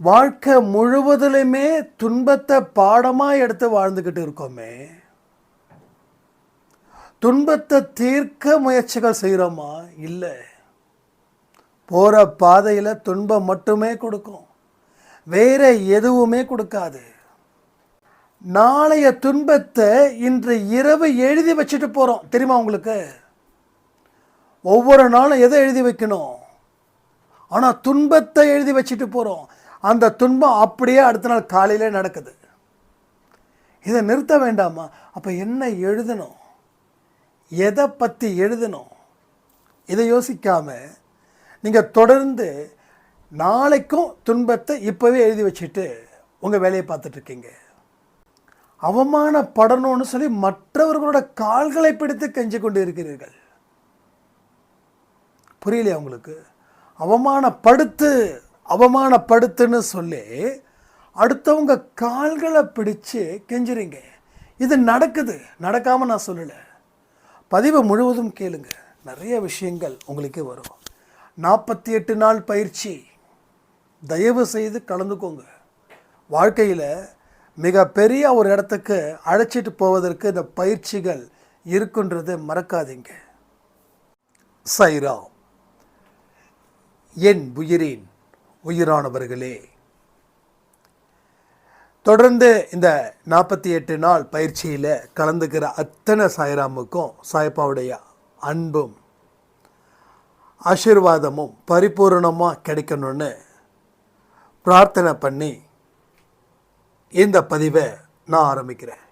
வாழ்க்கை முழுவதிலுமே துன்பத்தை பாடமாக எடுத்து வாழ்ந்துக்கிட்டு இருக்கோமே. துன்பத்தை தீர்க்க முயற்சிகள் செய்கிறோமா இல்லை. போகிற பாதையில் துன்பம் மட்டுமே கொடுக்கும். வேற எதுவுமே கொடுக்காது. நாளைய துன்பத்தை இன்று இரவு எழுதி வச்சுட்டு போகிறோம் தெரியுமா உங்களுக்கு? ஒவ்வொரு நாளும் எதை எழுதி வைக்கணும்? ஆனால் துன்பத்தை எழுதி வச்சுட்டு போகிறோம் அந்த துன்பம் அப்படியே அடுத்த நாள் காலையிலே நடக்குது. இதை நிறுத்த வேண்டாமா? அப்போ என்ன எழுதணும்? எதை பற்றி எழுதணும்? இதை யோசிக்காமல் நீங்கள் தொடர்ந்து நாளைக்கும் துன்பத்தை இப்போவே எழுதி வச்சுட்டு உங்கள் வேலையை பார்த்துட்ருக்கீங்க அவமானப்படணும்னு சொல்லி மற்றவர்களோட கால்களை பிடித்து கெஞ்சி கொண்டு இருக்கிறீர்கள். புரியலையா உங்களுக்கு? அவமானப்படுத்து அவமானப்படுத்துன்னு சொல்லி அடுத்தவங்க கால்களை பிடிச்சு கெஞ்சுறீங்க. இது நடக்குது. நடக்காமல் நான் சொல்லலை. பதிவு முழுவதும் கேளுங்க. நிறைய விஷயங்கள் உங்களுக்கு வரும். நாற்பத்தி எட்டு நாள் பயிற்சி. தயவு செய்து கலந்துக்கோங்க. வாழ்க்கையில் மிகப்பெரிய ஒரு இடத்துக்கு அழைச்சிட்டு போவதற்கு இந்த பயிற்சிகள் இருக்குன்றது மறக்காதீங்க. சைரா என் உயிரின் உயிரானவர்களே. தொடர்ந்து இந்த நாற்பத்தி எட்டு நாள் பயிற்சியில் கலந்துக்கிற அத்தனை சாய்ராமுக்கும் சாய்ப்பாவுடைய அன்பும் ஆசீர்வாதமும் பரிபூரணமாக கிடைக்கணும்னு பிரார்த்தனை பண்ணி இந்த பதிவை நான் ஆரம்பிக்கிறேன்.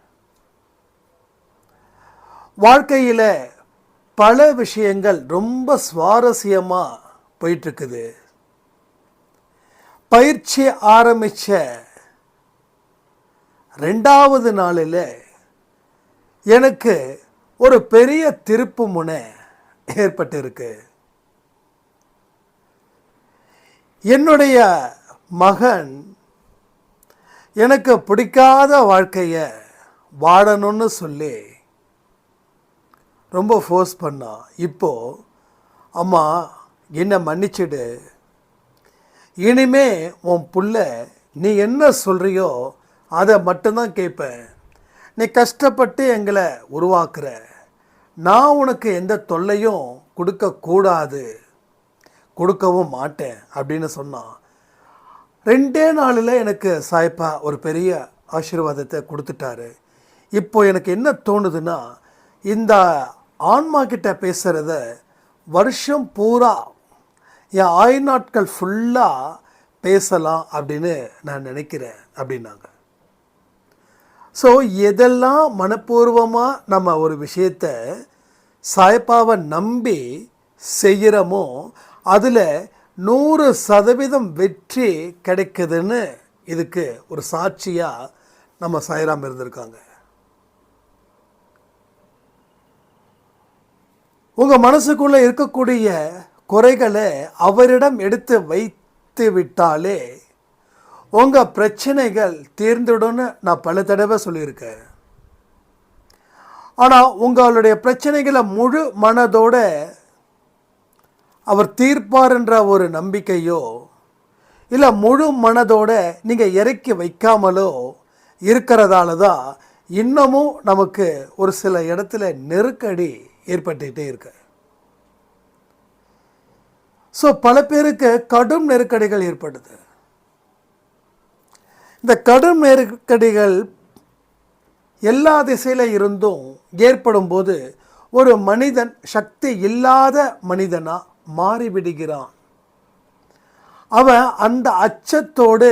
வாழ்க்கையில் பல விஷயங்கள் ரொம்ப சுவாரஸ்யமாக போயிட்டுருக்குது பயிற்சி ஆரம்பித்த ரெண்டாவது நாளில் எனக்கு ஒரு பெரிய திருப்பு முனை ஏற்பட்டிருக்கு. என்னுடைய மகன் எனக்கு பிடிக்காத வாழ்க்கையை வாழணும்னு சொல்லி ரொம்ப ஃபோர்ஸ் பண்ணான் இப்போது அம்மா என்னை மன்னிச்சிடு. இனிமே உன் புள்ள நீ என்ன சொல்கிறியோ அதை மட்டும்தான் கேட்பேன். நீ கஷ்டப்பட்டு எங்களை உருவாக்குற. நான் உனக்கு எந்த தொல்லையும் கொடுக்கக்கூடாது கொடுக்கவும் மாட்டேன் அப்படின்னு சொன்னான். ரெண்டே நாளில் எனக்கு சாய்ப்பா ஒரு பெரிய ஆசீர்வாதத்தை கொடுத்துட்டாரு. இப்போ எனக்கு என்ன தோணுதுன்னா இந்த ஆன்மா கிட்ட பேசுகிறத வருஷம் பூரா என் ஆயுள் நாட்கள் ஃபுல்லாக பேசலாம் அப்படின்னு நான் நினைக்கிறேன் அப்படின்னாங்க. ஸோ எதெல்லாம் மனப்பூர்வமாக நம்ம ஒரு விஷயத்த சாய்ப்பாவை நம்பி செய்கிறோமோ அதில் நூறு சதவீதம் வெற்றி கிடைக்குதுன்னு இதுக்கு ஒரு சாட்சியாக நம்ம சாய்ராம் இருந்திருக்காங்க. உங்கள் மனசுக்குள்ளே இருக்கக்கூடிய குறைகளை அவரிடம் எடுத்து வைத்து விட்டாலே உங்கள் பிரச்சனைகள் தீர்ந்துடும்னு நான் பல தடவை சொல்லியிருக்கேன். ஆனால் உங்களுடைய பிரச்சனைகளை முழு மனதோட அவர் தீர்ப்பார்ன்ற ஒரு நம்பிக்கையோ இல்லை முழு மனதோட நீங்கள் இறக்கி வைக்காமலோ இருக்கிறதால தான் இன்னமும் நமக்கு ஒரு சில இடத்துல நெருக்கடி ஏற்பட்டுகிட்டே இருக்குது ஸோ பல பேருக்கு கடும் நெருக்கடிகள் ஏற்படுது. இந்த கடும் நெருக்கடிகள் எல்லா திசையில் இருந்தும் ஏற்படும் போது ஒரு மனிதன் சக்தி இல்லாத மனிதனா மாறிவிடுகிறான். அவன் அந்த அச்சத்தோடு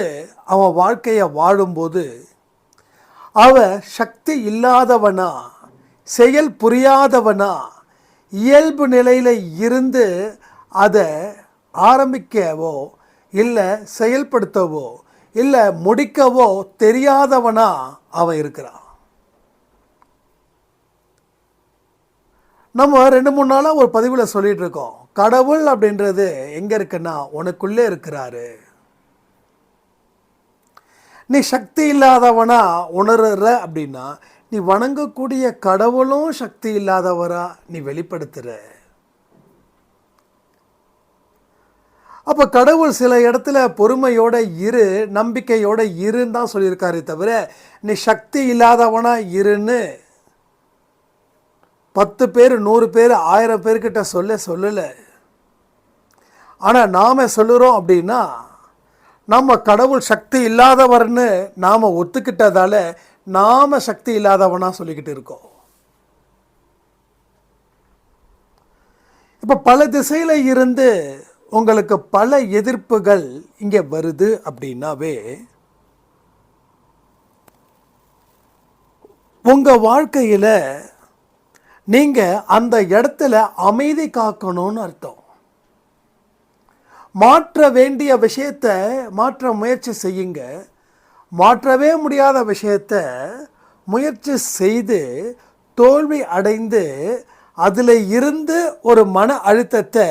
அவன் வாழ்க்கையை வாழும்போது அவன் சக்தி இல்லாதவனா செயல் புரியாதவனா இயல்பு நிலையில் இருந்து அதை ஆரம்பிக்கவோ இல்லை செயல்படுத்தவோ இல்லை முடிக்கவோ தெரியாதவனா அவன் இருக்கிறான் நம்ம ரெண்டு மூணு நாளாக ஒரு பதிவில் சொல்லிகிட்டு இருக்கோம். கடவுள் அப்படின்றது எங்கே இருக்குன்னா உனக்குள்ளே இருக்கிறாரு. நீ சக்தி இல்லாதவனா உணர்ற அப்படின்னா நீ வணங்கக்கூடிய கடவுளும் சக்தி இல்லாதவரா நீ வெளிப்படுத்துகிற அப்போ கடவுள் சில இடத்துல பொறுமையோட இரு நம்பிக்கையோட இருன்னு தான் சொல்லியிருக்காரு தவிர நீ சக்தி இல்லாதவனா இருன்னு பத்து பேர் நூறு பேர் ஆயிரம் பேர்கிட்ட சொல்ல சொல்லலை. ஆனால் நாம் சொல்லுறோம் அப்படின்னா நம்ம கடவுள் சக்தி இல்லாதவர்னு நாம் ஒத்துக்கிட்டதால நாம் சக்தி இல்லாதவனாக சொல்லிக்கிட்டு இருக்கோம். இப்போ பல திசையில் இருந்து உங்களுக்கு பல எதிர்ப்புகள் இங்கே வருது அப்படின்னாவே உங்கள் வாழ்க்கையில் நீங்கள் அந்த இடத்துல அமைதி காக்கணும்னு அர்த்தம். மாற்ற வேண்டிய விஷயத்த மாற்ற முயற்சி செய்யுங்க. மாற்றவே முடியாத விஷயத்த முயற்சி செய்து தோல்வி அடைந்து அதில் இருந்து ஒரு மன அழுத்தத்தை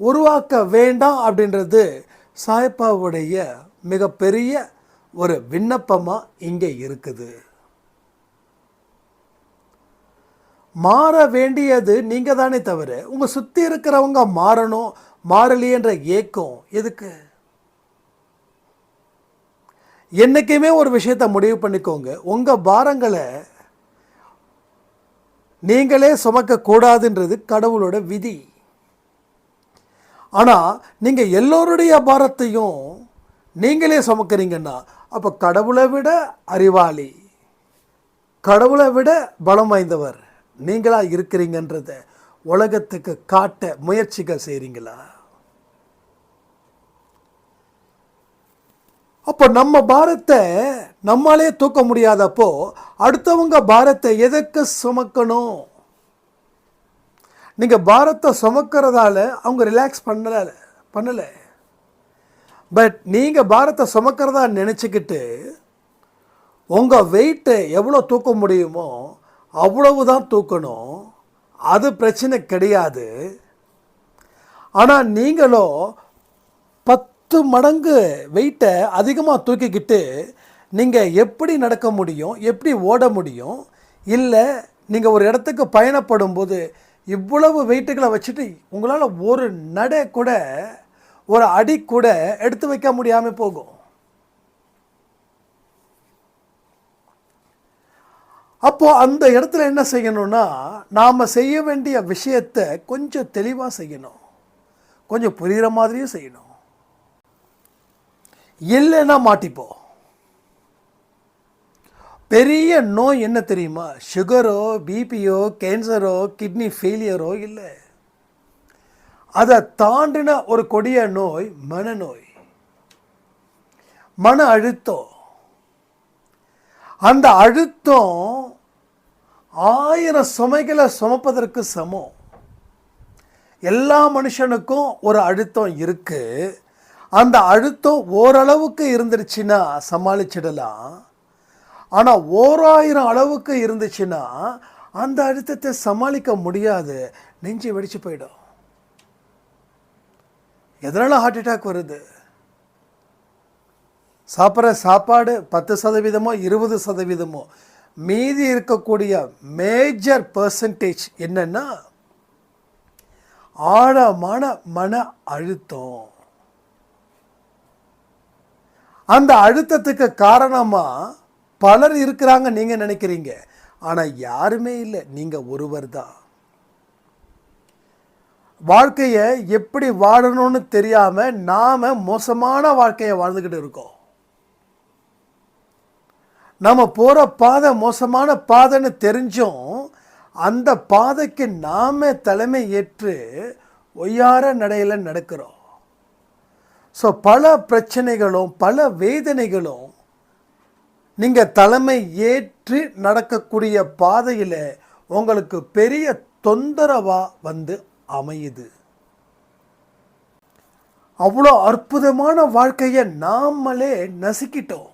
உருவாக்க வேண்டாம் அப்படின்றது சாய்பாவுடைய மிகப்பெரிய ஒரு விண்ணப்பமாக இங்கே இருக்குது. மாற வேண்டியது நீங்கள் தானே தவிர உங்கள் சுற்றி இருக்கிறவங்க மாறணும் மாறலையன்ற ஏக்கம் எதுக்கு? என்றைக்குமே ஒரு விஷயத்தை முடிவு பண்ணிக்கோங்க. உங்கள் பாரங்களை நீங்களே சுமக்கக்கூடாதுன்றது கடவுளோட விதி. ஆனால் நீங்கள் எல்லோருடைய பாரத்தையும் நீங்களே சுமக்கிறீங்கன்னா அப்போ கடவுளை விட அறிவாளி கடவுளை விட பலம் வாய்ந்தவர் நீங்களாக இருக்கிறீங்கன்றத உலகத்துக்கு காட்ட முயற்சிகள் செய்கிறீங்களா அப்போ நம்ம பாரத்தை நம்மளே தூக்க முடியாதப்போ அடுத்தவங்க பாரத்தை எதற்கு சுமக்கணும்? நீங்கள் பாரத்தை சுமக்கிறதால அவங்க ரிலாக்ஸ் பண்ணலை பண்ணலை. பட் நீங்கள் பாரத்தை சுமக்கிறதா நினச்சிக்கிட்டு உங்கள் வெயிட்டை எவ்வளோ தூக்க முடியுமோ அவ்வளவு தான் தூக்கணும். அது பிரச்சனை கிடையாது. ஆனால் நீங்களோ பத்து மடங்கு வெயிட்டை அதிகமாக தூக்கிக்கிட்டு நீங்கள் எப்படி நடக்க முடியும் எப்படி ஓட முடியும் இல்லை நீங்கள் ஒரு இடத்துக்கு பயணப்படும் போது இவ்வளவு வெயிட்டுகளை வச்சுட்டு உங்களால் ஒரு நடை கூட ஒரு அடி கூட எடுத்து வைக்க முடியாமல் போகும். அப்போது அந்த இடத்துல என்ன செய்யணும்னா நாம் செய்ய வேண்டிய விஷயத்தை கொஞ்சம் தெளிவாக செய்யணும். கொஞ்சம் புரிகிற மாதிரியும் செய்யணும். இல்லைன்னா மாட்டிப்போம். பெரிய நோய் என்ன தெரியுமா? சுகரோ பிபியோ கேன்சரோ கிட்னி ஃபெயிலியரோ இல்லை. அதை தாண்டின ஒரு கொடிய நோய் மனநோய் மன அழுத்தம். அந்த அழுத்தம் ஆயிரம் சுமைகளை சுமப்பதற்கு சமம். எல்லா மனுஷனுக்கும் ஒரு அழுத்தம் இருக்குது அந்த அழுத்தம் ஓரளவுக்கு இருந்துருச்சுன்னா சமாளிச்சிடலாம். ஆனால் ஓராயிரம் அளவுக்கு இருந்துச்சுன்னா அந்த அழுத்தத்தை சமாளிக்க முடியாது. நெஞ்சு வெடிச்சு போயிடும். எதனால் ஹார்ட் அட்டாக் வருது? சாப்பிட்ற சாப்பாடு பத்து சதவீதமோ இருபது சதவீதமோ மீதி இருக்கக்கூடிய மேஜர் பர்சன்டேஜ் என்னன்னா ஆழமான மன அழுத்தம். அந்த அழுத்தத்துக்கு காரணமாக பலர் இருக்கிறாங்க நீங்கள் நினைக்கிறீங்க. ஆனால் யாருமே இல்லை. நீங்கள் ஒருவர் தான். வாழ்க்கையை எப்படி வாழணும்னு தெரியாமல் நாம் மோசமான வாழ்க்கையை வாழ்ந்துக்கிட்டு இருக்கோம். நம்ம போகிற பாதை மோசமான பாதைன்னு தெரிஞ்சும் அந்த பாதைக்கு நாம தலைமை ஏற்று ஒய்யார நடையில் நடக்கிறோம். ஸோ பல பிரச்சனைகளும் பல வேதனைகளும் நீங்கள் தலைமை ஏற்று நடக்கக்கூடிய பாதையில் உங்களுக்கு பெரிய தொந்தரவாக வந்து அமையுது. அவ்வளோ அற்புதமான வாழ்க்கையை நாமளே நசுக்கிட்டோம்.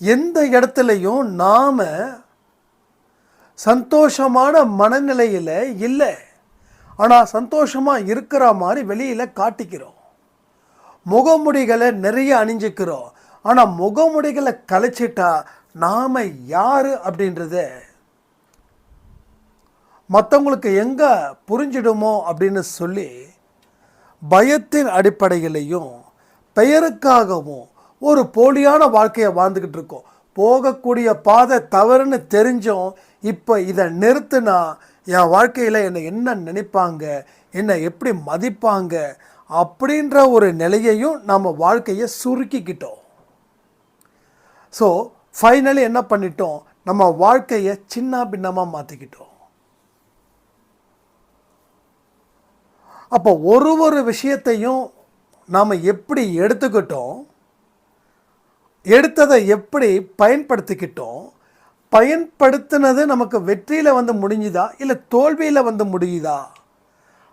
எந்த இடத்துலையும் நாம் சந்தோஷமான மனநிலையில் இல்லை. ஆனால் சந்தோஷமாக இருக்கிற மாதிரி வெளியில் காட்டிக்கிறோம். முகமுடிகளை நிறைய அணிஞ்சிக்கிறோம். ஆனால் முகமுடிகளை கலைச்சிட்டா நாம் யார் அப்படின்றத மற்றவங்களுக்கு எங்கே புரிஞ்சிடுமோ அப்படின்னு சொல்லி பயத்தின் அடிப்படையிலையும் பெயருக்காகவும் ஒரு போலியான வாழ்க்கையை வாழ்ந்துக்கிட்டு இருக்கோம். போகக்கூடிய பாதை தவறுன்னு தெரிஞ்சும் இப்போ இதை நிறுத்துனா என் வாழ்க்கையில் என்னை என்ன நினைப்பாங்க என்னை எப்படி மதிப்பாங்க அப்படின்ற ஒரு நிலையையும் நம்ம வாழ்க்கையை சுருக்கிக்கிட்டோம். ஸோ ஃபைனலி என்ன பண்ணிட்டோம்? நம்ம வாழ்க்கையை சின்ன பின்னமாக மாற்றிக்கிட்டோம் அப்போ ஒரு ஒரு விஷயத்தையும் நாம் எப்படி எடுத்துக்கிட்டோம்? எடுத்ததை எப்படி பயன்படுத்திக்கிட்டோம்? பயன்படுத்தினது நமக்கு வெற்றியில் வந்து முடிஞ்சுதா? இல்லை தோல்வியில் வந்து முடியுதா?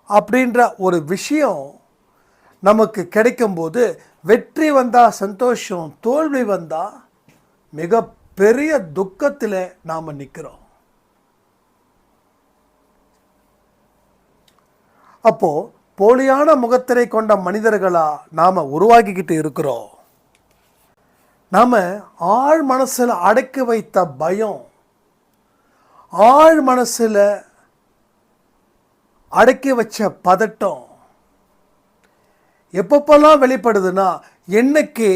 அப்படின்ற ஒரு விஷயம் நமக்கு கிடைக்கும்போது வெற்றி வந்தால் சந்தோஷம் தோல்வி வந்தால் மிக பெரிய துக்கத்தில் நாம் நிற்கிறோம் அப்போ போலியான முகத்திரை கொண்ட மனிதர்களாக நாம் உருவாக்கிக்கிட்டு இருக்கிறோம். நாம் ஆழ் மனசில் அடக்கி வைத்த பயம் ஆழ் மனசில் அடக்கி வச்ச பதட்டம் எப்பப்பெல்லாம் வெளிப்படுதுன்னா என்னைக்கு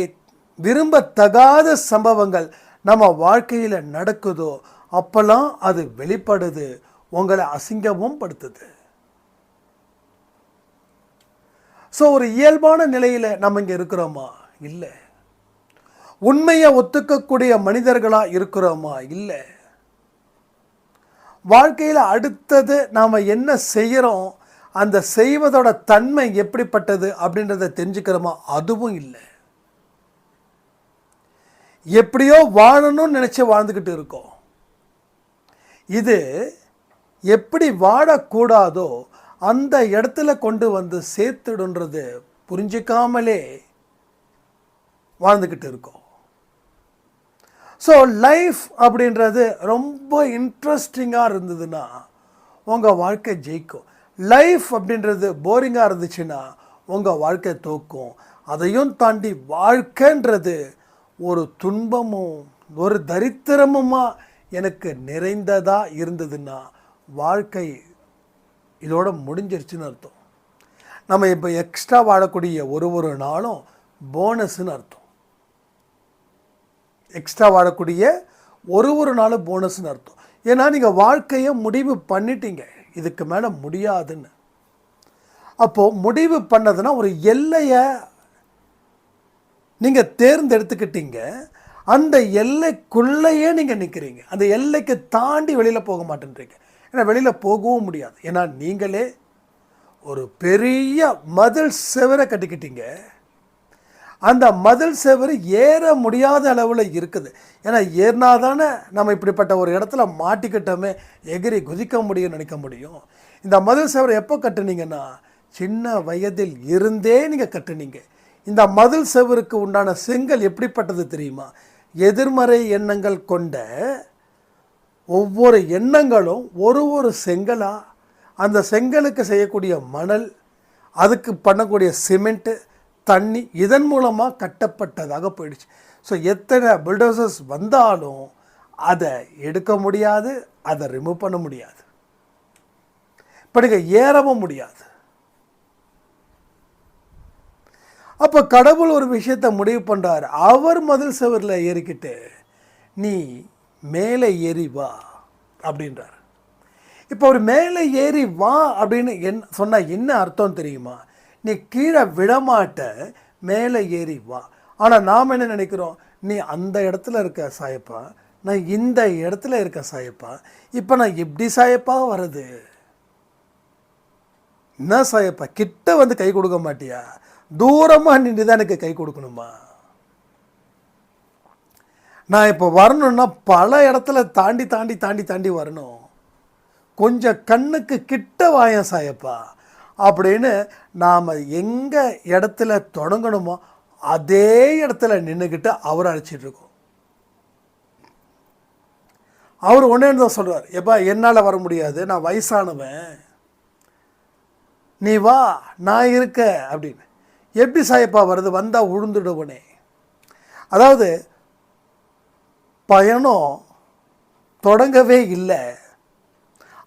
விரும்பத்தகாத சம்பவங்கள் நம்ம வாழ்க்கையில் நடக்குதோ அப்போல்லாம் அது வெளிப்படுது உங்களை அசிங்கமும் படுத்துது. ஸோ ஒரு இயல்பான நிலையில் நம்ம இங்கே இருக்கிறோமா? இல்லை. உண்மையை ஒத்துக்கக்கூடிய மனிதர்களாக இருக்கிறோமா? இல்லை. வாழ்க்கையில் அடுத்தது நாம் என்ன செய்கிறோம் அந்த செய்வதோட தன்மை எப்படிப்பட்டது அப்படின்றத தெரிஞ்சுக்கிறோமா? அதுவும் இல்லை. எப்படியோ வாழணும்னு நினச்சி வாழ்ந்துக்கிட்டு இருக்கோம். இது எப்படி வாழக்கூடாதோ அந்த இடத்துல கொண்டு வந்து சேர்த்துடுன்றது புரிஞ்சிக்காமலே வாழ்ந்துக்கிட்டு இருக்கோம். ஸோ லைஃப் அப்படின்றது ரொம்ப இன்ட்ரெஸ்டிங்காக இருந்ததுன்னா உங்கள் வாழ்க்கை ஜெயிக்கும். லைஃப் அப்படின்றது போரிங்காக இருந்துச்சுன்னா உங்கள் வாழ்க்கை தோக்கும். அதையும் தாண்டி வாழ்க்கைன்றது ஒரு துன்பமும் ஒரு தரித்திரமுமா எனக்கு நிறைந்ததாக இருந்ததுன்னா வாழ்க்கை இதோட முடிஞ்சிருச்சுன்னு அர்த்தம். நம்ம இப்போ எக்ஸ்ட்ரா வாழக்கூடிய ஒரு ஒரு நாளும் போனஸ்ன்னு அர்த்தம். எக்ஸ்ட்ரா வாழக்கூடிய ஒரு ஒரு நாளும் போனஸ்ன்னு அர்த்தம். ஏன்னா நீங்கள் வாழ்க்கையை முடிவு பண்ணிட்டீங்க. இதுக்கு மேலே முடியாதுன்னு. அப்போது முடிவு பண்ணதுன்னா ஒரு எல்லையை நீங்கள் தேர்ந்தெடுத்துக்கிட்டீங்க. அந்த எல்லைக்குள்ளேயே நீங்கள் நிற்கிறீங்க அந்த எல்லைக்கு தாண்டி வெளியில் போக மாட்டேன்றீங்க. ஏன்னா வெளியில் போகவும் முடியாது. ஏன்னா நீங்களே ஒரு பெரிய மதில் செவரை கட்டிக்கிட்டீங்க. அந்த மதில் செவரு ஏற முடியாத அளவில் இருக்குது. ஏன்னா ஏறினா தானே நம்ம இப்படிப்பட்ட ஒரு இடத்துல மாட்டிக்கிட்டோமே எகிரி குதிக்க முடியும்னு நினைக்க முடியும். இந்த மதில் செவரை எப்போ கட்டுனீங்கன்னா சின்ன வயதில் இருந்தே நீங்கள் கட்டுனீங்க. இந்த மதில் செவருக்கு உண்டான செங்கல் எப்படிப்பட்டது தெரியுமா? எதிர்மறை எண்ணங்கள் கொண்ட ஒவ்வொரு எண்ணங்களும் ஒரு ஒரு செங்கலாக அந்த செங்கலுக்கு செய்யக்கூடிய மணல் அதுக்கு பண்ணக்கூடிய சிமெண்ட்டு தண்ணி இதன் மூலமாக கட்டப்பட்டதாக போயிடுச்சு. ஸோ எத்தனை பில்டோசர்ஸ் வந்தாலும் அதை எடுக்க முடியாது அதை ரிமூவ் பண்ண முடியாது. இப்போ நீங்கள் ஏறவும் முடியாது. அப்போ கடவுள் ஒரு விஷயத்தை முடிவு பண்ணுறாரு அவர் மதில் செவரில் ஏறிக்கிட்டு நீ மேலே ஏறி வா அப்படின்றார். இப்போ அவர் மேலே ஏறி வா அப்படின்னு என் சொன்னால் என்ன அர்த்தம் தெரியுமா? நீ கீழே விடமாட்ட மேலே ஏறி வா. ஆனால் நாம் என்ன நினைக்கிறோம்? நீ அந்த இடத்துல இருக்க சாயப்பா நான் இந்த இடத்துல இருக்க சாயப்பா இப்போ நான் எப்படி சாயப்பா வர்றது? என்ன சாயப்பா கிட்ட வந்து கை கொடுக்க மாட்டியா? தூரமாக நின்று தான் எனக்கு கை கொடுக்கணுமா? நான் இப்போ வரணும்னா பல இடத்துல தாண்டி தாண்டி தாண்டி தாண்டி வரணும். கொஞ்சம் கண்ணுக்கு கிட்ட வாயம் சாயப்பா. அப்படின்னு நாம் எங்கே இடத்துல தொடங்கணுமோ அதே இடத்துல நின்றுக்கிட்டு அவர் அழைச்சிட்டு இருக்கோம். அவர் ஒன்றே தான் சொல்கிறார் எப்பா என்னால் வர முடியாது. நான் வயசானவன். நீ வா நான் இருக்க அப்படின்னு. எப்படி சாயப்பா வருது? வந்தால் உழுந்துடுவனே அதாவது பயணம் தொடங்கவே இல்லை.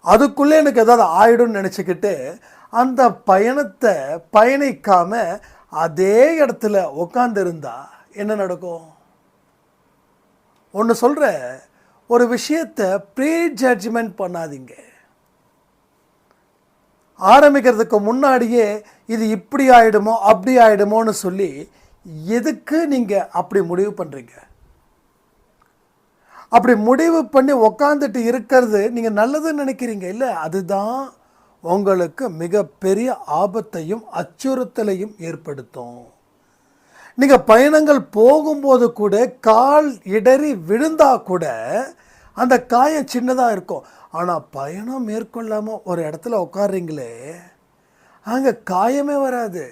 அதுக்குள்ளே எனக்கு ஏதாவது ஆயிடும்னு நினச்சிக்கிட்டு அந்த பயணத்தை பயணிக்காம அதே இடத்துல உட்காந்துருந்தா என்ன நடக்கும்? ஒன்று சொல்கிற ஒரு விஷயத்தை ப்ரீ ஜட்ஜ்மெண்ட் பண்ணாதீங்க. ஆரம்பிக்கிறதுக்கு முன்னாடியே இது இப்படி ஆகிடுமோ அப்படி ஆகிடுமோன்னு சொல்லி எதுக்கு நீங்கள் அப்படி முடிவு பண்ணுறீங்க அப்படி முடிவு பண்ணி உக்காந்துட்டு இருக்கிறது நீங்கள் நல்லதுன்னு நினைக்கிறீங்க இல்லை? அதுதான் உங்களுக்கு மிகப்பெரிய ஆபத்தையும் அச்சுறுத்தலையும் ஏற்படுத்தும். நீங்கள் பயணங்கள் போகும்போது கூட கால் இடறி விழுந்தா கூட அந்த காயம் சின்னதாக இருக்கும். ஆனால் பயணம் மேற்கொள்ளாமல் ஒரு இடத்துல உட்காடுறீங்களே அங்கே காயமே வராது.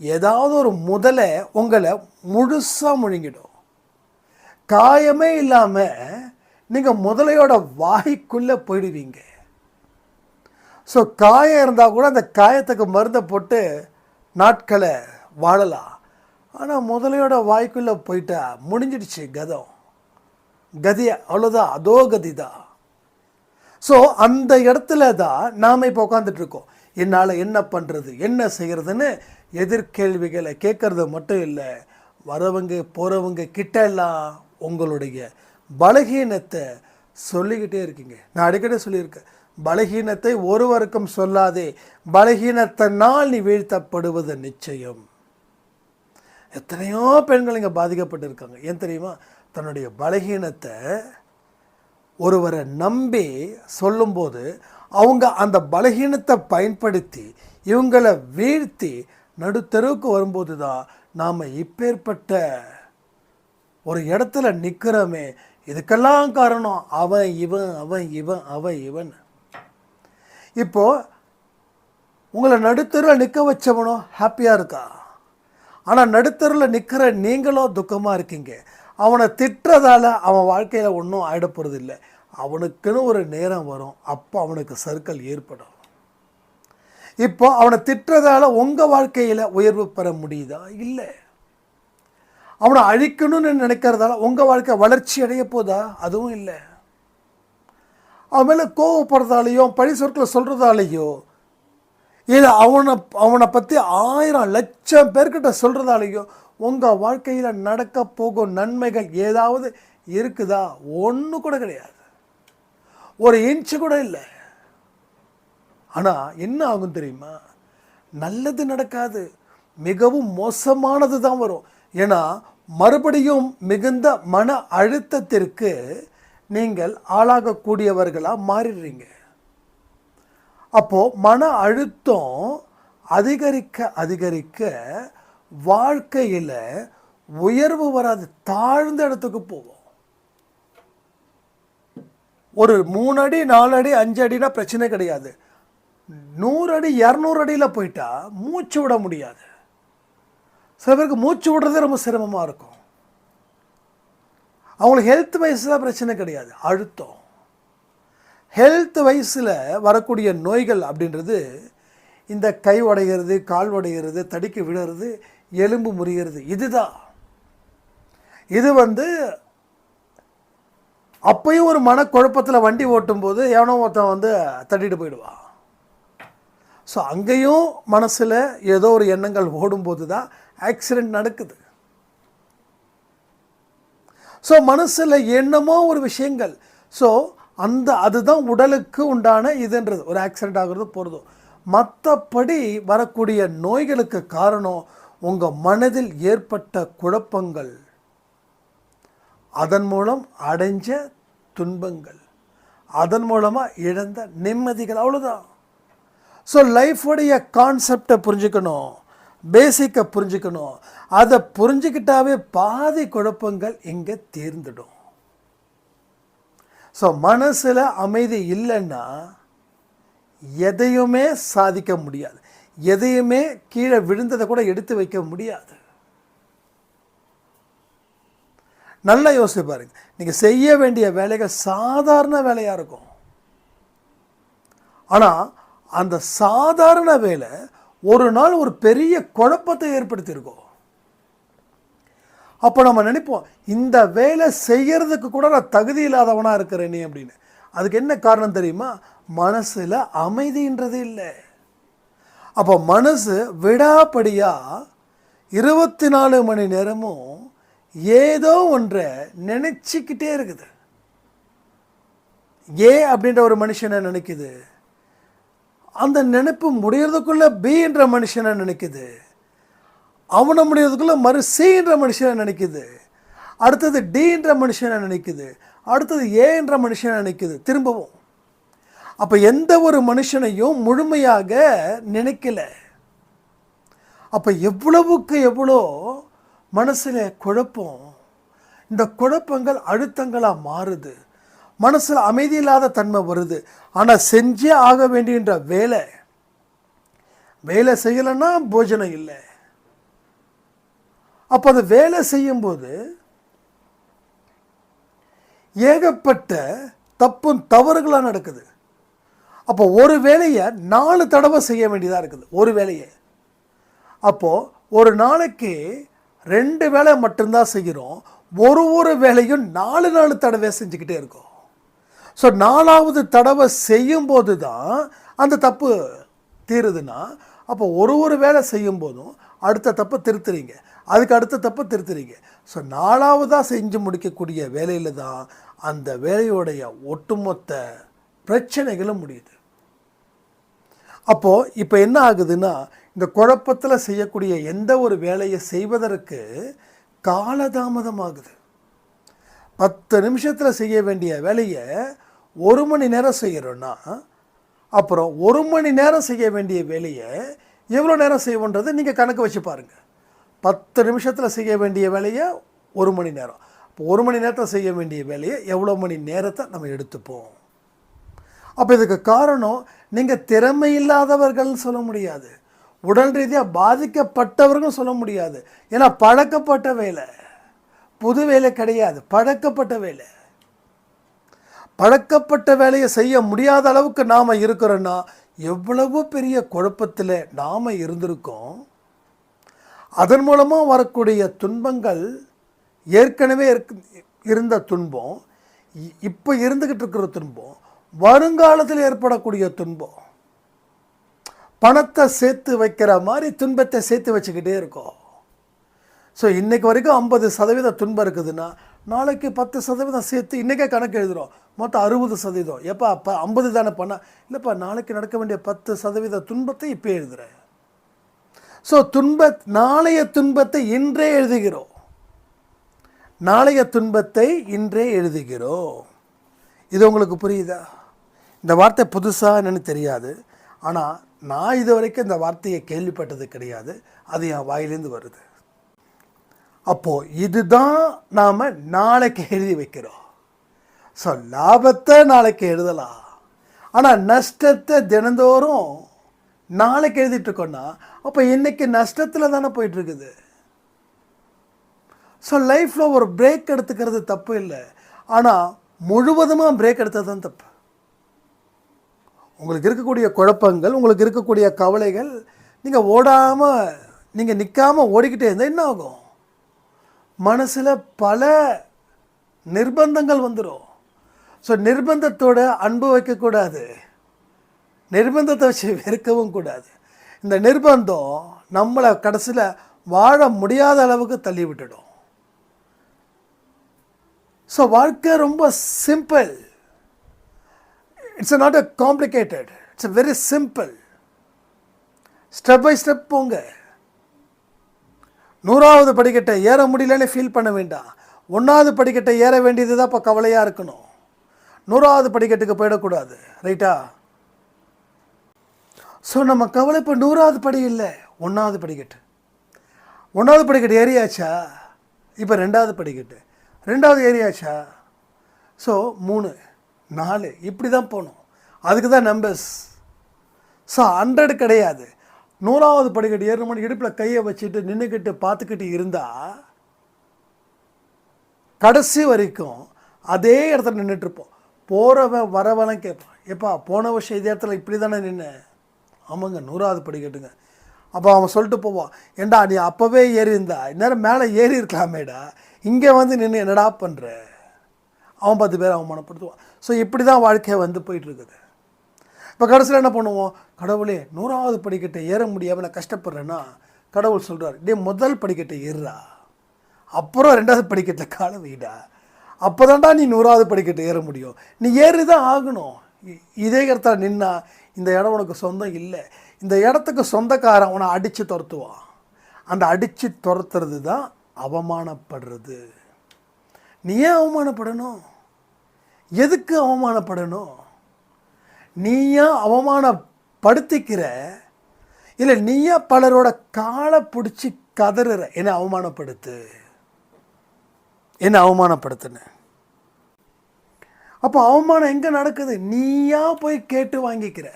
ஏதாவது ஒரு முதலை உங்களை முழுசாக முழுங்கிடும். காயமே இல்லாமல் நீங்கள் முதலையோட வாய்க்குள்ளே போயிடுவீங்க. ஸோ காயம் இருந்தால் கூட அந்த காயத்துக்கு மருந்தை போட்டு நாட்களை வாழலாம். ஆனால் முதலையோட வாய்க்குள்ளே போயிட்டா முடிஞ்சிடுச்சு கதம். கதி அவ்வளோதான் அதோ கதி தான் ஸோ அந்த இடத்துல தான் நாம் இப்போ உட்காந்துட்டு இருக்கோம். என்னால் என்ன பண்ணுறது என்ன செய்கிறதுன்னு எதிர்கேள்விகளை கேட்குறது மட்டும் இல்லை வரவங்க போகிறவங்க கிட்ட எல்லாம் உங்களுடைய பலகீனத்தை சொல்லிக்கிட்டே இருக்கீங்க. நான் அடிக்கடி சொல்லியிருக்கேன் பலகீனத்தை ஒருவருக்கும் சொல்லாதே பலகீனத்தினால் நீ வீழ்த்தப்படுவது நிச்சயம். எத்தனையோ பெண்கள் இங்கே பாதிக்கப்பட்டிருக்காங்க. ஏன் தெரியுமா? தன்னுடைய பலகீனத்தை ஒருவரை நம்பி சொல்லும்போது அவங்க அந்த பலகீனத்தை பயன்படுத்தி இவங்களை வீழ்த்தி நடுத்தெருவுக்கு வரும்போது தான் நாம் இப்பேற்பட்ட ஒரு இடத்துல நிற்கிறோமே இதுக்கெல்லாம் காரணம் அவன் இவன் அவன் இவன் அவன் இவன். இப்போது உங்களை நடுத்தருவில் நிற்க வச்சவனும் ஹாப்பியாக இருக்கா? ஆனால் நடுத்தருவில் நிற்கிற நீங்களும் துக்கமாக இருக்கீங்க. அவனை திட்டுறதால அவன் வாழ்க்கையில் ஒன்றும் ஆகிடப்போகிறது போகிறது இல்லை. அவனுக்குன்னு ஒரு நேரம் வரும். அப்போ அவனுக்கு சர்க்கிள் ஏற்படும். இப்போ அவனை திட்டுறதால உங்கள் வாழ்க்கையில் உயர்வு பெற முடியுதா? இல்லை. அவனை அழிக்கணும்னு நினைக்கிறதால உங்கள் வாழ்க்கை வளர்ச்சி அடைய போதா? அதுவும் இல்லை. அவன் மேலே கோவப்படுறதாலேயோ பழி சொற்களை சொல்கிறதாலேயோ இல்லை அவனை அவனை பற்றி ஆயிரம் லட்சம் பேர்கிட்ட சொல்கிறதாலேயோ உங்கள் வாழ்க்கையில் நடக்க போகும் நன்மைகள் ஏதாவது இருக்குதா? ஒன்று கூட கிடையாது. ஒரு இன்ச்சு கூட இல்லை. ஆனால் என்ன ஆகும் தெரியுமா? நல்லது நடக்காது. மிகவும் மோசமானது தான் வரும். ஏன்னா மறுபடியும் மிகுந்த மன அழுத்தத்திற்கு நீங்கள் ஆளாகக்கூடியவர்களாக மாறிடுறீங்க. அப்போது மன அழுத்தம் அதிகரிக்க அதிகரிக்க வாழ்க்கையில் உயர்வு வராது. தாழ்ந்த இடத்துக்கு போவோம். ஒரு மூணு அடி நாலு அடி அஞ்சு அடினா பிரச்சனை கிடையாது. நூறு அடி இரநூறு அடியில் போயிட்டா மூச்சு விட முடியாது. சில பேருக்கு மூச்சு விடுறதே ரொம்ப சிரமமாக இருக்கும். அவங்களுக்கு ஹெல்த் வைஸில் பிரச்சனை கிடையாது. அழுத்தம். ஹெல்த் வைஸில் வரக்கூடிய நோய்கள் அப்படின்றது இந்த கை உடைகிறது கால் உடைகிறது தடிக்க விடுறது எலும்பு முறிகிறது இதுதான். இது வந்து அப்பையும் ஒரு மனக்குழப்பத்தில் வண்டி ஓட்டும்போது எவனோ ஒருத்தன் வந்து தட்டிட்டு போயிடுவான் ஸோ அங்கேயும் மனசில் ஏதோ ஒரு எண்ணங்கள் ஓடும்போது தான் ஆக்சிடெண்ட் நடக்குது. ஸோ மனசில் என்னமோ ஒரு விஷயங்கள். ஸோ அந்த அதுதான் உடலுக்கு உண்டான இதுன்றது. ஒரு ஆக்சிடெண்ட் ஆகுறது போகிறது மற்றபடி வரக்கூடிய நோய்களுக்கு காரணம் உங்கள் மனதில் ஏற்பட்ட குழப்பங்கள். அதன் மூலம் அடைஞ்ச துன்பங்கள். அதன் மூலமாக இழந்த நிம்மதிகள். அவ்வளோதான் ஸோ லைஃபுடைய கான்செப்டை புரிஞ்சுக்கணும். பேசிக்கை புரிஞ்சுக்கணும். அதை புரிஞ்சுக்கிட்டாவே பாதி குழப்பங்கள் இங்கே தீர்ந்துடும். ஸோ மனசில் அமைதி இல்லைன்னா எதையுமே சாதிக்க முடியாது. எதையுமே கீழே விழுந்ததை கூட எடுத்து வைக்க முடியாது. நல்லா யோசிச்சு பாருங்க. நீங்கள் செய்ய வேண்டிய வேலைகள் சாதாரண வேலையாக இருக்கும். ஆனால் அந்த சாதாரண வேலை ஒரு நாள் ஒரு பெரிய குழப்பத்தை ஏற்படுத்தியிருக்கோம். அப்போ நம்ம நினைப்போம் இந்த வேலை செய்கிறதுக்கு கூட நான் தகுதி இல்லாதவனாக இருக்கிறேனே அப்படின்னு. அதுக்கு என்ன காரணம் தெரியுமா? மனசில் அமைதின்றது இல்லை. அப்போ மனசு விடாப்படியாக இருபத்தி நாலு மணி நேரமும் ஏதோ ஒன்றை நினச்சிக்கிட்டே இருக்குது. ஏ அப்படின்ற ஒரு மனுஷனை நினைக்குது? அந்த நினைப்பு முடியறதுக்குள்ள பின்ற மனுஷனை நினைக்குது? அவனை முடியறதுக்குள்ள மறு சீன்ற மனுஷனை நினைக்குது. அடுத்தது டீன்ற மனுஷனை நினைக்குது. அடுத்தது ஏன்ற மனுஷனை நினைக்குது. திரும்பவும். அப்போ எந்த ஒரு மனுஷனையும் முழுமையாக நினைக்கல. அப்போ எவ்வளவுக்கு எவ்வளோ மனசில் குழப்பம். இந்த குழப்பங்கள் அழுத்தங்களாக மாறுது. மனசில் அமைதி இல்லாத தன்மை வருது. ஆனால் செஞ்சே ஆக வேண்டியன்ற வேலை. வேலை செய்யலைன்னா போஜனம் இல்லை. அப்போ அது வேலை செய்யும்போது ஏகப்பட்ட தப்பும் தவறுகளாக நடக்குது. அப்போ ஒரு வேலையை நாலு தடவை செய்ய வேண்டியதாக இருக்குது. ஒரு வேலையை. அப்போது ஒரு நாளைக்கு ரெண்டு வேலை மட்டும்தான் செய்கிறோம் ஒரு ஒரு வேலையும் நாலு நாலு தடவை செஞ்சுக்கிட்டே இருக்கோம். ஸோ நாலாவது தடவை செய்யும்போது தான் அந்த தப்பு தீருதுன்னா அப்போ ஒரு ஒரு வேலை செய்யும் போதும் அடுத்த தப்பை திருத்துறீங்க. அதுக்கு அடுத்த தப்பை திருத்துறீங்க. ஸோ நாலாவதாக செஞ்சு முடிக்கக்கூடிய வேலையில் தான் அந்த வேலையோடைய ஒட்டுமொத்த பிரச்சனைகளும் முடியுது. அப்போது இப்போ என்ன ஆகுதுன்னா இந்த குழப்பத்தில் செய்யக்கூடிய எந்த ஒரு வேலையை செய்வதற்கு காலதாமதம் ஆகுது பத்து நிமிஷத்தில் செய்ய வேண்டிய வேலையை ஒரு மணி நேரம் செய்கிறோன்னா அப்புறம் ஒரு மணி நேரம் செய்ய வேண்டிய வேலையை எவ்வளோ நேரம் செய்வோன்றது நீங்கள் கணக்கு வச்சு பாருங்கள் பத்து நிமிஷத்தில் செய்ய வேண்டிய வேலையை ஒரு மணி நேரம். இப்போ ஒரு மணி நேரத்தில் செய்ய வேண்டிய வேலையை எவ்வளோ மணி நேரத்தை நம்ம எடுத்துப்போம்? அப்போ இதுக்கு காரணம் நீங்கள் திறமை இல்லாதவர்கள்னு சொல்ல முடியாது. உடல் ரீதியாக பாதிக்கப்பட்டவர்கள் சொல்ல முடியாது. ஏன்னா பழக்கப்பட்ட வேலை. புது வேலை கிடையாது. பழக்கப்பட்ட வேலை. பழக்கப்பட்ட வேலையை செய்ய முடியாத அளவுக்கு நாம் இருக்கிறோன்னா எவ்வளவு பெரிய குழப்பத்தில் நாம் இருந்திருக்கோம்? அதன் மூலமாக வரக்கூடிய துன்பங்கள் ஏற்கனவே இருந்த துன்பம் இ- இப்போ இருந்துக்கிட்டு இருக்கிற துன்பம் வருங்காலத்தில் ஏற்படக்கூடிய துன்பம். பணத்தை சேர்த்து வைக்கிற மாதிரி துன்பத்தை சேர்த்து வச்சுக்கிட்டே இருக்கோம். ஸோ இன்றைக்கு வரைக்கும் ஐம்பது சதவீத துன்பம் இருக்குதுன்னா நாளைக்கு பத்து சதவீதம் சேர்த்து இன்றைக்கே கணக்கு எழுதுகிறோம் மொத்தம் அறுபது சதவீதம். எப்போ அப்போ ஐம்பது தானே பண்ண? இல்லைப்பா நாளைக்கு நடக்க வேண்டிய பத்து சதவீத துன்பத்தை இப்போ எழுதுகிறேன் ஸோ துன்ப நாளைய துன்பத்தை இன்றே எழுதுகிறோம் நாளைய துன்பத்தை இன்றே எழுதுகிறோம் இது உங்களுக்கு புரியுதா? இந்த வார்த்தை புதுசாக என்னன்னு தெரியாது. ஆனால் நான் இது வரைக்கும் இந்த வார்த்தையை கேள்விப்பட்டது கிடையாது. அது என் வாயிலேருந்து வருது. அப்போது இதுதான் நாம் நாளைக்கு எழுதி வைக்கிறோம். ஸோ லாபத்தை நாளைக்கு எழுதலாம். ஆனால் நஷ்டத்தை தினந்தோறும் நாளைக்கு எழுதிட்டுருக்கோன்னா அப்போ இன்றைக்கி நஷ்டத்தில் தானே போயிட்டுருக்குது. ஸோ லைஃப்பில் ஒரு பிரேக் எடுத்துக்கிறது தப்பு இல்லை. ஆனால் முழுவதுமாக பிரேக் எடுத்தது தான் தப்பு. உங்களுக்கு இருக்கக்கூடிய குழப்பங்கள் உங்களுக்கு இருக்கக்கூடிய கவலைகள் நீங்கள் ஓடாமல் நீங்கள் நிற்காமல் ஓடிக்கிட்டே இருந்தால் என்ன ஆகும்? மனசில் பல நிர்பந்தங்கள் வந்துடும் ஸோ நிர்பந்தத்தோட அன்பு வைக்கக்கூடாது. நிர்பந்தத்தை வச்சு வெறுக்கவும் கூடாது. இந்த நிர்பந்தம் நம்மளை கடைசியில் வாழ முடியாத அளவுக்கு தள்ளி விட்டுடும். ஸோ வாழ்க்கை ரொம்ப simple it's not a complicated it's very simple step by step போங்க. நூறாவது படிக்கட்டை ஏற முடியலன்னு ஃபீல் பண்ண வேண்டாம். ஒன்றாவது படிக்கட்டை ஏற வேண்டியது தான் இப்போ கவலையாக இருக்கணும். நூறாவது படிக்கட்டுக்கு போயிடக்கூடாது. ரைட்டா ஸோ நம்ம கவலை இப்போ நூறாவது படி இல்லை ஒன்றாவது படிக்கட்டு ஒன்றாவது படிக்கட்டு ஏறியாச்சா? இப்போ ரெண்டாவது படிக்கட்டு ரெண்டாவது ஏறியாச்சா? ஸோ மூணு நாலு இப்படி தான் போகணும் அதுக்கு தான் நம்பர்ஸ் ஸோ ஹண்ட்ரட் கிடையாது. நூறாவது படிக்கட்டு ஏறணும் மணி இடுப்பில் கையை வச்சுட்டு நின்றுக்கிட்டு பார்த்துக்கிட்டு இருந்தால் கடைசி வரைக்கும் அதே இடத்துல நின்றுட்டுருப்போம் போகிறவன் வரவெல்லாம் கேட்பான் எப்பா போன வருஷம் இதே இடத்துல இப்படி தானே நின்று ஆமாங்க நூறாவது படிக்கட்டுங்க. அப்போ அவன் சொல்லிட்டு போவான் ஏண்டா நீ அப்போவே ஏறி இருந்தா இந்நேரம் மேலே ஏறி இருக்கலாமேடா. இங்கே வந்து நின்று என்னடா பண்ணுற அவன் பத்து பேர் அவமானப்படுத்துவான். ஸோ இப்படி தான் வாழ்க்கை வந்து போயிட்டுருக்குது. இப்போ கடைசியில் என்ன பண்ணுவோம்? கடவுளே நூறாவது படிக்கட்டை ஏற முடியாமல் நான் கஷ்டப்படுறேன்னா? கடவுள் சொல்கிறார் டே முதல் படிக்கட்டை ஏறுறா அப்புறம் ரெண்டாவது படிக்கட்டில் காலை வைடா. அப்போ நீ நூறாவது படிக்கட்டை ஏற முடியும். நீ ஏறி தான் ஆகணும். இதே இடத்துல நின்னா இந்த இடம் உனக்கு சொந்தம் இல்லை. இந்த இடத்துக்கு சொந்தக்காரன் உன்னை அடித்து துரத்துவான். அந்த அடித்து துரத்துறது தான் அவமானப்படுறது. நீ ஏன் அவமானப்படணும்? எதுக்கு அவமானப்படணும்? நீயா அவமானப்படுத்திக்கிற? இல்லை நீயா பலரோட காலை பிடிச்சி கதறுற? என்னை அவமானப்படுத்து. என்னை அவமானப்படுத்துன அப்போ அவமானம் எங்கே நடக்குது? நீயா போய் கேட்டு வாங்கிக்கிற.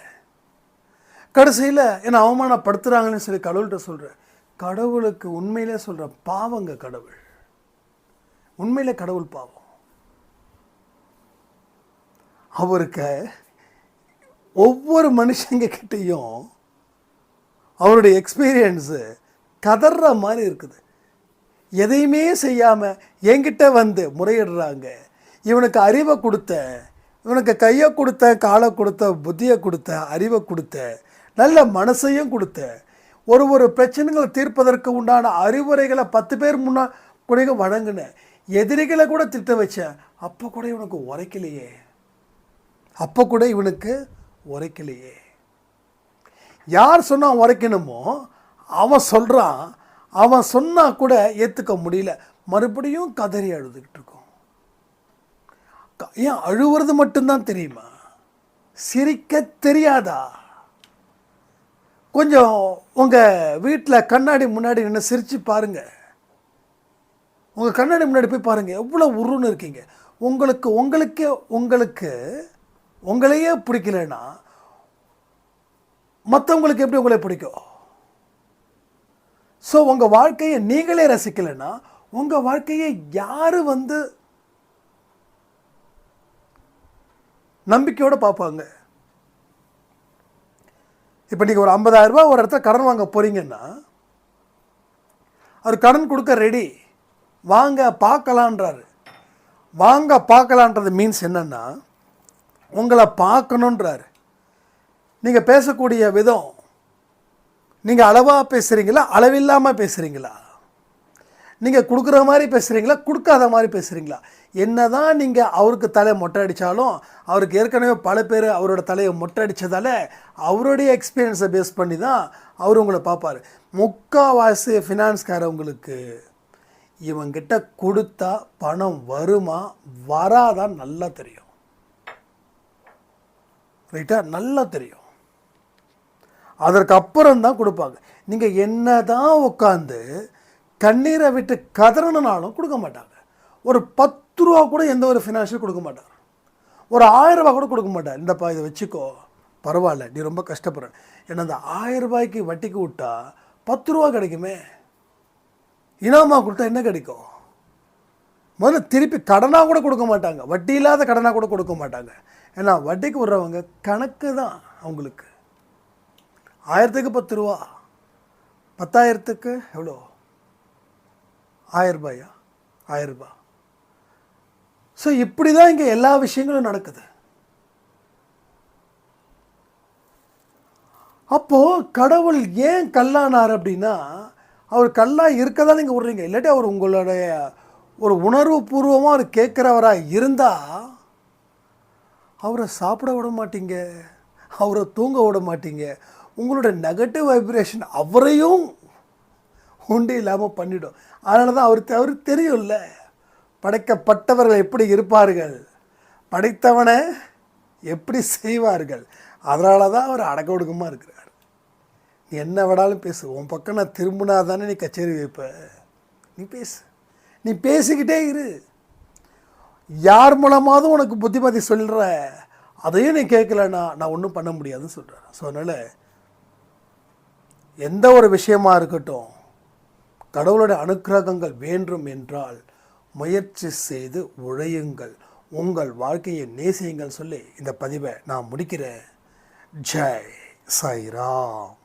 கடைசியில் என்னை அவமானப்படுத்துகிறாங்கன்னு சொல்லி கடவுள்கிட்ட சொல்கிற கடவுளுக்கு உண்மையிலே சொல்கிற பாவங்க கடவுள். உண்மையிலே கடவுள் பாவம். அவருக்கு ஒவ்வொரு மனுஷங்க கிட்டேயும் அவருடைய எக்ஸ்பீரியன்ஸு கதற மாதிரி இருக்குது. எதையுமே செய்யாமல் என்கிட்ட வந்து முறையிடுறாங்க. இவனுக்கு அறிவை கொடுத்த இவனுக்கு கையை கொடுத்த காலை கொடுத்த புத்தியை கொடுத்த அறிவை கொடுத்த நல்ல மனசையும் கொடுத்த ஒரு ஒரு பிரச்சனைகளை தீர்ப்பதற்கு உண்டான அறிவுரைகளை பத்து பேர் முன்னா கூட வழங்கினேன் எதிரிகளை கூட திட்ட வச்சேன் அப்போ கூட இவனுக்கு உரைக்கலையே. அப்போ கூட இவனுக்கு உரைக்கலையே. யார் சொன்னால் உரைக்கணுமோ அவன் சொல்கிறான் அவன் சொன்னால் கூட ஏற்றுக்க முடியல. மறுபடியும் கதறி அழுதுகிட்டு இருக்கோம். ஏன் அழுவுறது மட்டும்தான் தெரியுமா? சிரிக்க தெரியாதா? கொஞ்சம் உங்கள் வீட்டில் கண்ணாடி முன்னாடி நின்று சிரித்து பாருங்கள் உங்கள் கண்ணாடி முன்னாடி போய் பாருங்கள் எவ்வளோ உருன்னு இருக்கீங்க. உங்களுக்கு உங்களுக்கே உங்களுக்கு உங்களையே பிடிக்கலன்னா மற்றவங்களுக்கு எப்படி உங்களை பிடிக்கும்? ஸோ உங்கள் வாழ்க்கையை நீங்களே ரசிக்கலைன்னா உங்கள் வாழ்க்கையை யார் வந்து நம்பிக்கையோடு பார்ப்பாங்க. இப்போ நீங்கள் ஒரு ஐம்பதாயிரம் ரூபா ஒரு இடத்துல கடன் வாங்க போகிறீங்கன்னா அவர் கடன் கொடுக்க ரெடி வாங்க பார்க்கலான்றாரு. வாங்க பார்க்கலான்றது மீன்ஸ் என்னன்னா உங்களை பார்க்கணுன்றாரு. நீங்கள் பேசக்கூடிய விதம் நீங்கள் அளவாக பேசுகிறீங்களா அளவில்லாமல் பேசுகிறீங்களா நீங்கள் கொடுக்குற மாதிரி பேசுகிறீங்களா கொடுக்காத மாதிரி பேசுகிறீங்களா என்ன தான் நீங்கள் அவருக்கு தலை மொட்டை அடித்தாலும் அவருக்கு ஏற்கனவே பல பேர் அவரோட தலையை மொட்டை அடித்ததால அவருடைய எக்ஸ்பீரியன்ஸை பேஸ் பண்ணி தான் அவர் உங்களை பார்ப்பார். முக்கால்வாசி ஃபினான்ஸ்காரவங்களுக்கு இவங்கிட்ட கொடுத்தா பணம் வருமா வராதான் நல்லா தெரியும். ரைட்டா நல்லா தெரியும். அதற்கு அப்புறம் தான் கொடுப்பாங்க. நீங்கள் என்ன தான் உட்காந்து கண்ணீரை விட்டு கதறணுனாலும் கொடுக்க மாட்டாங்க. ஒரு பத்து பத்து ரூபா கூட எந்த ஒரு ஃபினான்ஷியல் கொடுக்க மாட்டார் ஒரு ஆயிரம் ரூபா கூட கொடுக்க மாட்டார் இந்தப்பா இதை வச்சுக்கோ. பரவாயில்ல நீ ரொம்ப கஷ்டப்படுற. ஏன்னா அந்த ஆயிரம் ரூபாய்க்கு வட்டிக்கு விட்டா பத்து ரூபா கிடைக்குமே. இனாமா கொடுத்தா என்ன கிடைக்கும்? முதல்ல திருப்பி கடனாக கூட கொடுக்க மாட்டாங்க. வட்டி இல்லாத கடனாக கூட கொடுக்க மாட்டாங்க. ஏன்னா வட்டிக்கு விடுறவங்க கணக்கு தான் அவங்களுக்கு. ஆயிரத்துக்கு பத்து ரூபா பத்தாயிரத்துக்கு எவ்வளோ? ஆயிரம் ரூபாயா? ஆயிரம் ரூபாய். ஸோ இப்படி தான் இங்கே எல்லா விஷயங்களும் நடக்குது. அப்போது கடவுள் ஏன் கல்லானார் அப்படின்னா அவர் கல்லாக இருக்க தான் நீங்கள் விட்றீங்க. இல்லாட்டி அவர் உங்களுடைய ஒரு உணர்வு பூர்வமாக அவர் கேட்குறவராக இருந்தால் அவரை சாப்பிட விட மாட்டீங்க. அவரை தூங்க விட மாட்டீங்க. உங்களோட நெகட்டிவ் வைப்ரேஷன் அவரையும் உண்டு இல்லாமல் பண்ணிடும். அதனால தான் அவர் அவர் தெரியும்ல. படைக்கப்பட்டவர்கள் எப்படி இருப்பார்கள்? படைத்தவனை எப்படி செய்வார்கள்? அதனால தான் அவர் அடக்க ஒடுக்கமாக இருக்கிறார். நீ என்ன வேணாலும் பேசு. உன் பக்கம் நான் திரும்பினா தானே நீ கச்சேரி வைப்ப. நீ பேசு. நீ பேசிக்கிட்டே இரு. யார் மூலமாவது உனக்கு புத்திமதி சொல்கிற அதையும் நீ கேட்கலன்னா நான் ஒன்றும் பண்ண முடியாதுன்னு சொல்கிறேன் ஸோ அதனால் எந்த ஒரு விஷயமாக இருக்கட்டும் கடவுளுடைய அனுக்கிரகங்கள் வேண்டும் என்றால் முயற்சி செய்து உழையுங்கள். உங்கள் வாழ்க்கையை நேசியுங்கள் சொல்லி இந்த பதிவை நான் முடிக்கிறேன். ஜெய் சாய்ராம்.